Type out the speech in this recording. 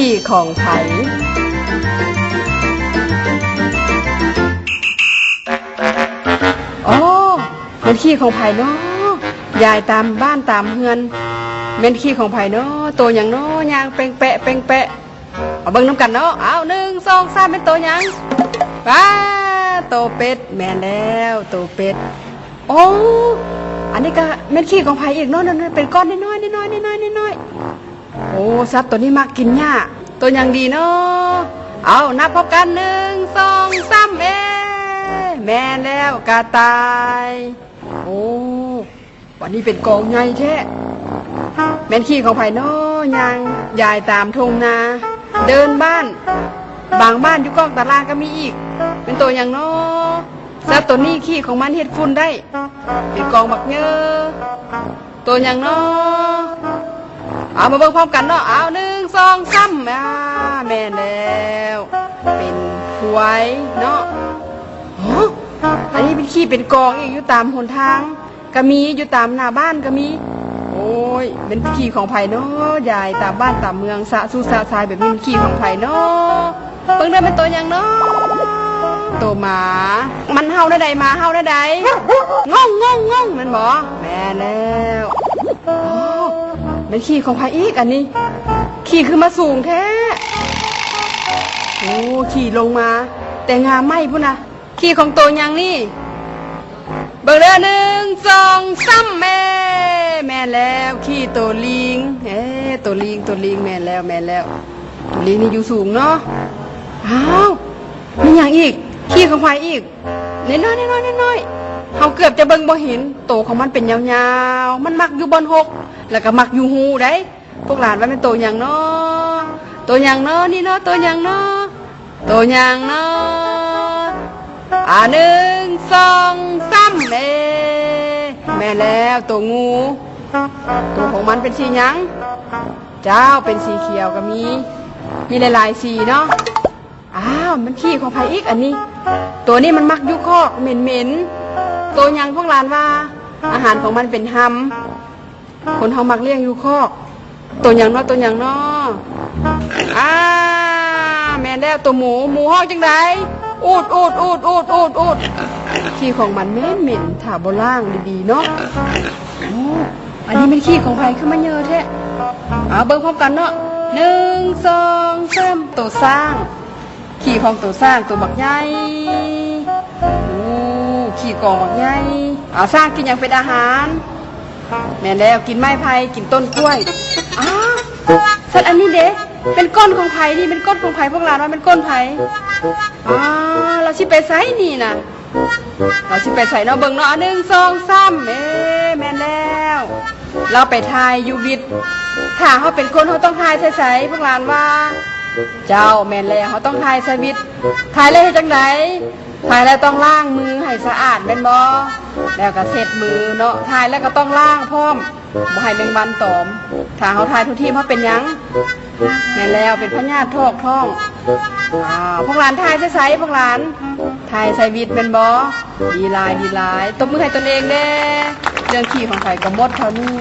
ขี้ของไผอ๋อเป็นขี้ของไผ่เนาะยายตามบ้านตามเฮือนเป็นขี้ของไผ่เนาะตัวอย่างเนาะยางเป่งแปะเป่งแปะเอาเบิ่งน้ำกันเนาะเอาหนึ่งสองสามเป็นตัวหยังป้าโตเป็ดแม่นแล้วโตเป็ดโอ้อันนี้ก็เม็ดขี้ของไผ่อีกเนาะนั่นเป็นก้อนน้อยๆน้อยๆน้อยๆน้อยๆ โอ้สัตว์ตัวนี้มักกินหญ้าตัวอย่างดีเนาะเอานับพบกันหนึ่งสองสามเอแม่นแล้วกาตาย โอ้วันนี้เป็นกองใหญ่แท้แม่นขี้ของไผ่นาะยางยายตามทงนา เดินบ้าน บางบ้านอยู่กองตารางก็มีอีก เป็นตัวอย่างเนาะสัตว์ตัวนี้ขี้ของมันเฮ็ดฝุ่นได้ เป็นกองบักเยอะตัวอย่างเนาะ เอามาเบิ่งพร้อมกันเนาะเอาหนึ่งสองสามอ่าแม่นแล้วเป็นถวยเนาะอันนี้เป็นขี้เป็นกองอีกอยู่ตามหนทาง ก็มีอยู่ตามหน้าบ้านก็มี โอ้ยเป็นขี้ของไผ่เนาะยายตามบ้านตามเมืองสะสู้สะทรายแบบนี้เป็นขี้ของไผ่เนาะเบิ่งได้เป็นตัวอย่างเนาะตัวหมา มันเฮาได้ใดหมาเฮาได้ใดงงงงงมันบ่แม่แล้ว เป็นขี่ของพายอีกอันนี้ ขี่ขึ้นมาสูงแท้โอ้ขี่ลงมา แต่งามไหมพุ่นนะขี่ของโตยังนี่ เบิกเรือหนึ่งสองสามแม่แม่แล้วขี่ตัวลิงเอ๊ะตัวลิงตัวลิงแม่แล้วแม่แล้วตัวลิงนี่อยู่สูงเนาะอ้าวมีอย่างอีกขี่ของพายอีกน้อยน้อยน้อยน้อยๆเขาเกือบจะเบิ่งบ่เห็นโตของมันเป็นยาวๆ มันมักอยู่บนหก แล้วก็มักอยู่หูได้พวกหลานว่าเป็นตัวอย่างเนาะตัวอย่างเนาะนี่เนาะตัวอย่างเนาะตัวอย่างเนาะอ่าหนึ่งสองสามเอแม่แล้วตัวงู ตัวของมันเป็นสียังเจ้าเป็นสีเขียวก็มี มีหลายๆสีเนาะอ้าวมันขี้ของไผอีกอันนี้ ตัวนี้มันมักยุคอกเหม็นเหม็นๆตัวยังพวกหลานว่า อาหารของมันเป็นหำ คนเขามักเลี้ยงอยู่คอกตัวอย่างนาะตัวอย่างนาะอ่าแม่แล้วตัวหมูหมูฮอกจังไดอูดอูดอูดอูดอูดอูดขี้ของมันเหม็นเหม็นถาบล่างดีๆเนาะโอ้อันนี้เป็นขี้ของไผขึ้นมาเยอะแท้เอาเบิ่งพร้อมกันเนาะหนึ่งสองสามตัวสร้าง ขี่ของตัวสร้างตัวบักใหญ่โอ้ขี่กองบักใหญ่เอาสร้างกินอย่างเป็นอาหาร แม่นแล้วกินไม้ไผ่กินต้นกล้วยอ้าวสัตว์อันนี้เด็กเป็นก้นของไผ่นี่เป็นก้นของไผ่พวกเราว่าเป็นก้นไผ่อ้าวเราชิไปใส่นี่นะเราชิไปใส่เนาะเบิ่งเนาะอันหนึ่งสองสามเอ๊แม่นแล้ว เราไปทายยูวิทถ้าเขาเป็นคนเขาต้องทายใส่ใส่พวกหลานว่า เจ้าแม่นแล้วเขาต้องทายสวิตทายเลยจังได ทายแล้วต้องล้างมือให้สะอาดแม่นบ่แล้วก็เช็ดมือเนาะทายแล้วก็ต้องล้างพร้อมบ่ให้แมงวันตอมถ้าเขาทายทุกที่เขาะเป็นยังแม่นแล้วเป็นพญาติทอกท้องอ้าวพวกหลานทายใส่ใส่พวกหลานทายใส่วิตเป็นบ่ดีลายดีลายตบมือให้ตนเองเด้เรื่องขี้ของไผก็หมดเท่านี้